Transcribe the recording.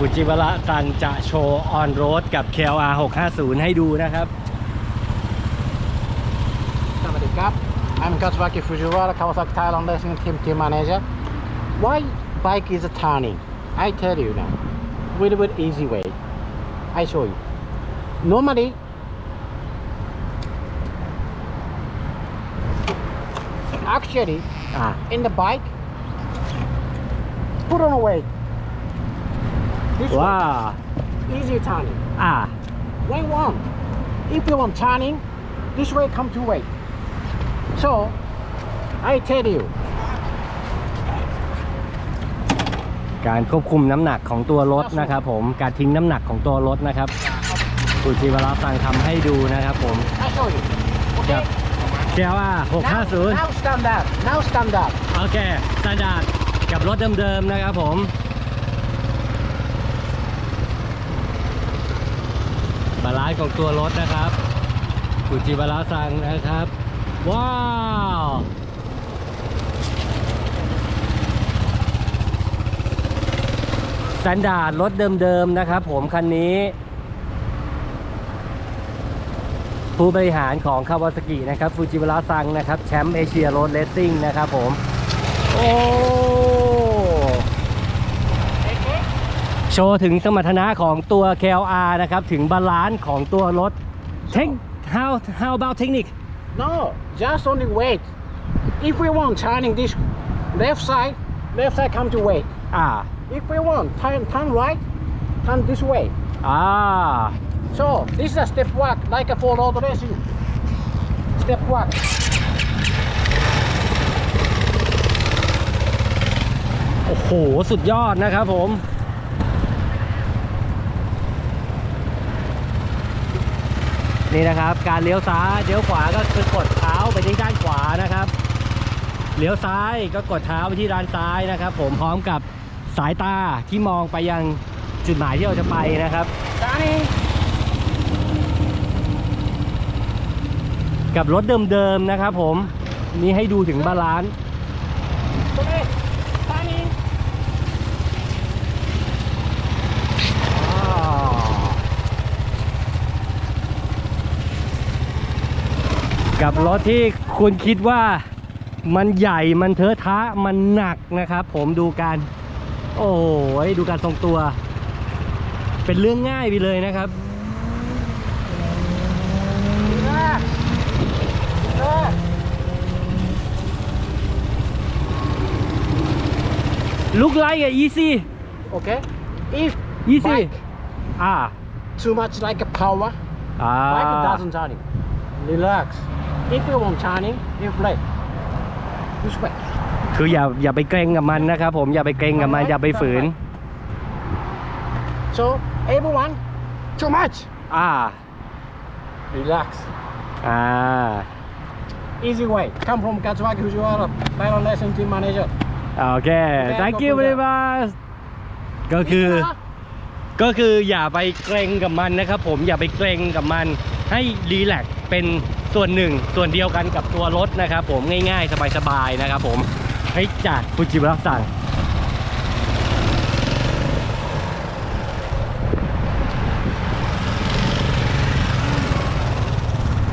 ฟูจิวาระซังจะโชว์ออนโรดกับ KLR 650 ให้ดูนะครับ Sawadee krap. I'm Katsuaki Fujiwara, Kawasaki Thailand Racing Team Team Manager. Why bike is turning? I tell you now. Little bit easy way. I show you. Normally, actually, อ่า in the bike, put on a weight. This ว้า way, easy turning. อ่า When one, if you want turning, this way come to weight. So, I tell you, การควบคุมน้ำหนักของตัวรถนะครับผม การทิ้งน้ำหนักของตัวรถนะครับฟูจิวาระซังทำให้ดูนะครับผม I show you. Okay. KLR Now, 650 now stand up. Now stand up. โอเคสแตนดาร์ดกับรถเดิมๆนะครับผมาลานซ์ของตัวรถนะครับฟูจิบาลาซังนะครับ ว้าวสแตนดาร์ดรถเดิมๆนะครับ ผมคันนี้ ผู้บริหารของคาวาซากินะครับฟูจิวาระซังนะครับแชมป์เอเชียรดเลสซิ่งนะครับผม โอ้ โชว์ถึงสมรรถนะของตัว KLR นะครับ ถึงบาลานซ์ของตัวรถเทค how how about technique No, just only weight. If we want turning this left side, left side come to weight. อ่า If we want turn, turn right, turn this way. อ่า So this is a step work like a full road racing. Step work. โอ้โห สุดยอดนะครับผม นี่นะครับ การเลี้ยวซ้ายเลี้ยวขวาก็คือกดเท้าไปที่ด้านขวานะครับเลี้ยวซ้ายก็กดเท้าไปที่ด้านซ้ายนะครับ ผมพร้อมกับสายตาที่มองไปยังจุดหมายที่เราจะไปนะครับ Turning. กับรถเดิมๆนะครับ ผมนี่ให้ดูถึงบาลานซ์ Okay. Turning. อ่า กับรถที่คุณคิดว่ามันใหญ่มันเทอะทะมันหนักนะครับ ผมดูการ โอ้ยดูการทรงตัว เป็นเรื่องง่ายไปเลยนะครับ Relax. Relax. ลุกไลท์อะ easy Okay. If easy bike อ่า too much like a power, อ่า bike doesn't turning. Relax. If you want turning, you brake. This way. คืออย่าอย่าไปเกรงกับมันนะครับผมอย่าไปเกรงกับมันอย่าไปฝืน So everyone, too much. อ่า Relax. อ่า Easy way. Come from Katsuaki Fujiwara, Thailand Racing Team Manager. โอเค thank you very much ก็คือก็คืออย่าไปเกรงกับมันนะครับผมอย่าไปเกรงกับมันให้รีแลกซ์เป็น ส่วนหนึ่งส่วนเดียวกันกับตัวรถนะครับผมง่ายๆ สบายๆนะครับผมให้จากฟูจิบระสั่ง